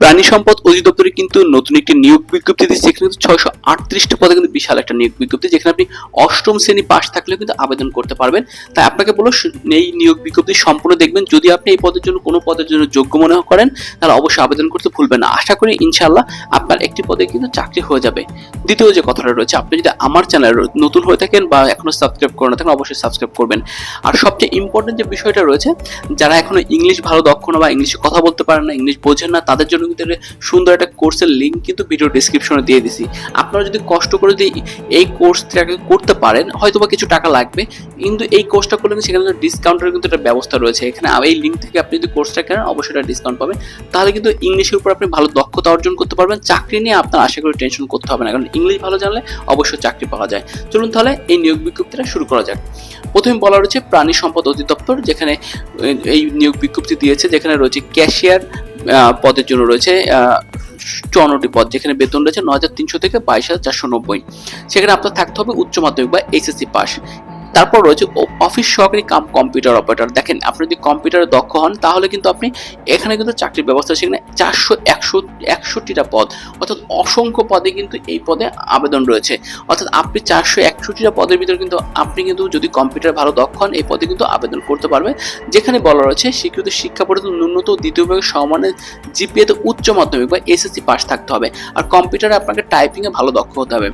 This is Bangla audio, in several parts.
প্রাণী সম্পদ অধিদপ্তরে কিন্তু নতুন একটি নিয়োগ বিজ্ঞপ্তি দিচ্ছে। এখানে কিন্তু ছয়শো আটত্রিশটি পদে কিন্তু বিশাল একটা নিয়োগ বিজ্ঞপ্তি, যেখানে আপনি অষ্টম শ্রেণি পাশ থাকলেও কিন্তু আবেদন করতে পারবেন। তাই আপনাকে বলো এই নিয়োগ বিজ্ঞপ্তি সম্পূর্ণ দেখবেন। যদি আপনি এই পদের জন্য কোনো পদের জন্য যোগ্য মনে করেন, তাহলে অবশ্যই আবেদন করতে ভুলবেন না। আশা করি ইনশাল্লাহ আপনার একটি পদে কিন্তু চাকরি হয়ে যাবে। দ্বিতীয় যে কথাটা রয়েছে, আপনি যদি আমার চ্যানেল নতুন হয়ে থাকেন বা এখনও সাবস্ক্রাইব করে না থাকেন, অবশ্যই সাবস্ক্রাইব করবেন। আর সবচেয়ে ইম্পর্টেন্ট যে বিষয়টা রয়েছে, যারা এখনও ইংলিশ ভালো দক্ষ না বা ইংলিশে কথা বলতে পারেন না, ইংলিশ বোঝেন না, তাদের জন্য একটা সুন্দর একটা কোর্সের লিঙ্ক কিন্তু ভিডিও ডিসক্রিপশনে দিয়ে দিছি। আপনারা যদি কষ্ট করে যদি এই কোর্সটাকে করতে পারেন হয়তো বা কিছু টাকা লাগবে। কিন্তু এই কোর্সটা করলে সেখানে ডিসকাউন্টের কিন্তু একটা ব্যবস্থা রয়েছে। এখানে এই লিঙ্ক থেকে আপনি যদি কোর্সটা কেনেন, অবশ্যই একটা ডিসকাউন্ট পাবেন। তাহলে কিন্তু ইংলিশের উপর আপনি ভালো দক্ষতা অর্জন করতে পারবেন। চাকরি নিয়ে আপনার আশা করি টেনশন করতে হবে না। কারণ ইংলিশ ভালো জানলে অবশ্যই চাকরি পাওয়া যায়। চলুন তাহলে এই নিয়োগ বিজ্ঞপ্তিটা শুরু করা যাক। প্রথমে বলা রয়েছে প্রাণী সম্পদ অধিদপ্তর, যেখানে এই নিয়োগ বিজ্ঞপ্তি দিয়েছে, যেখানে রয়েছে ক্যাশিয়ার পদের জন্য রয়েছে চুয়ান্নটি পদ, যেখানে বেতন রয়েছে ন হাজার তিনশো থেকে বাইশ হাজার চারশো নব্বই। সেখানে আপনার থাকতে হবে উচ্চ মাধ্যমিক বা এসএসসি পাস তারপর রয়েছে অফিস সহকারী কাম কম্পিউটার অপারেটর দেখেন, আপনি যদি কম্পিউটারে দক্ষ হন, তাহলে কিন্তু আপনি এখানে কিন্তু চাকরির ব্যবস্থা সেখানে চারশো, একশো, একষট্টিটা পদ। অর্থাৎ অসংখ্য পদে কিন্তু এই পদে আবেদন রয়েছে। অর্থাৎ আপনি চারশো, একষট্টিটা পদের ভিতরে কিন্তু আপনি কিন্তু যদি কম্পিউটার ভালো দক্ষ হন, এই পদে কিন্তু আবেদন করতে পারবেন যেখানে বলা রয়েছে স্বীকৃত শিক্ষা পরিষদ ন্যূনতম দ্বিতীয় বিভাগের সমানের জিপিএতে উচ্চ মাধ্যমিক বা এসএসসি পাস থাকতে হবে। আর কম্পিউটারে আপনাকে টাইপিংয়ে ভালো দক্ষ হতে হবে।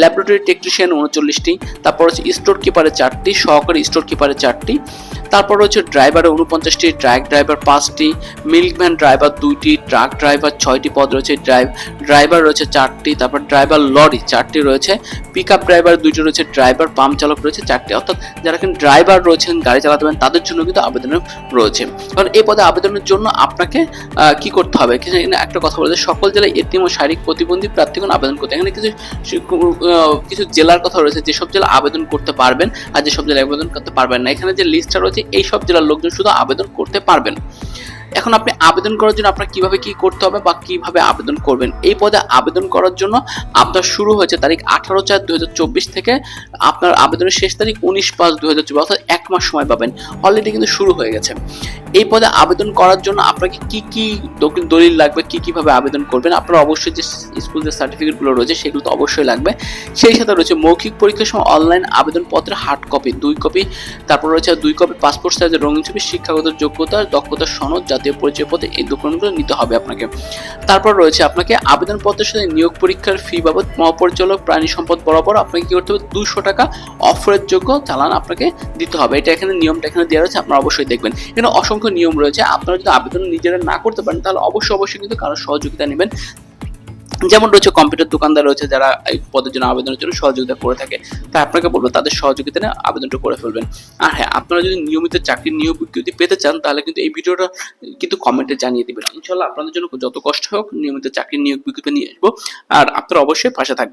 ল্যাবরেটরি টেকনিশিয়ান উনচল্লিশটি। তারপর হচ্ছে স্টোর কিপারে চারটি সহকারী স্টোর কিপারের চারটি। তারপর রয়েছে ড্রাইভারে উনপঞ্চাশটি ট্রাক ড্রাইভার পাঁচটি মিল্কম্যান ড্রাইভার দুইটি ট্রাক ড্রাইভার ছয়টি পদ রয়েছে ড্রাইভ ড্রাইভার রয়েছে চারটি, তারপর ড্রাইভার লরি চারটি রয়েছে পিক আপ ড্রাইভার দুইটি রয়েছে ড্রাইভার পাম্প চালক রয়েছে চারটি। অর্থাৎ যারা কিন্তু ড্রাইভার রয়েছেন, গাড়ি চালাতে পারেন তাদের জন্য কিন্তু আবেদন রয়েছে। কারণ এই পদে আবেদনের জন্য আপনাকে কি করতে হবে? একটা কথা বলেছে সকল জেলায় এতিম ও শারীরিক প্রতিবন্ধী প্রার্থীগণ আবেদন করতে এখানে কিছু কিছু জেলার কথা রয়েছে, যেসব জেলা আবেদন করতে পারবেন আর যেসব জেলায় আবেদন করতে পারবেন না। এখানে যে লিস্টটা রয়েছে এই সব জেলার লোকজন শুধু আবেদন করতে পারবেন এখন আপনি আবেদন করার জন্য আপনার কীভাবে কি করতে হবে বা কীভাবে আবেদন করবেন? এই পদে আবেদন করার জন্য আপনার শুরু হয়েছে তারিখ আঠারো চার দুই থেকে আপনার আবেদনের শেষ তারিখ উনিশ পাঁচ চব্বিশ, অর্থাৎ এক মাস সময় পাবেন। অলরেডি কিন্তু শুরু হয়ে গেছে। এই পদে আবেদন করার জন্য আপনাকে কি কি দলিল- লাগবে, কি কীভাবে আবেদন করবেন? আপনার অবশ্যই যে স্কুল যে সার্টিফিকেটগুলো রয়েছে সেগুলো তো অবশ্যই লাগবে। সেই সাথে রয়েছে মৌখিক পরীক্ষার সময় অনলাইন আবেদনপত্রের হার্ড কপি দুই কপি তারপর রয়েছে দুই কপি পাসপোর্ট সাইজের রঙিন ছবি, শিক্ষাগত যোগ্যতা, দক্ষতার সনদ জাতীয় পরিচয় পত্র এই ডকুমেন্টগুলো নিতে হবে আপনাকে। তারপর রয়েছে আপনাকে আবেদনপত্রের সাথে নিয়োগ পরীক্ষার ফি বাবদ মহাপরিচালক প্রাণী সম্পদ বরাবর আপনাকে কি করতে হবে? দুশো টাকা অফারের যোগ্য চালান আপনাকে দিতে হবে। এটা এখানে নিয়মটা এখানে দেওয়া রয়েছে, আপনারা অবশ্যই দেখবেন। এখানে অসংখ্য নিয়ম রয়েছে। আপনারা যদি আবেদন নিজেরা না করতে পারেন, তাহলে অবশ্যই অবশ্যই কিন্তু কারোর সহযোগিতা নেবেন। যেমন রয়েছে কম্পিউটার দোকানদার রয়েছে যারা এই পদের জন্য আবেদনের জন্য সহযোগিতা করে থাকে, তাই আপনাকে বলব তাদের সহযোগিতা নিয়ে আবেদনটা করে ফেলবেন। আর হ্যাঁ আপনারা যদি নিয়মিত চাকরির নিয়োগ বিজ্ঞপ্তি পেতে চান, তাহলে কিন্তু এই ভিডিওটা কিন্তু কমেন্টে জানিয়ে দেবেন। ইনশাল্লাহ আপনাদের জন্য যত কষ্ট হোক, নিয়মিত চাকরির নিয়োগ বিজ্ঞপ্তি নিয়ে আসব। আর আপনারা অবশ্যই পাশে থাকবেন।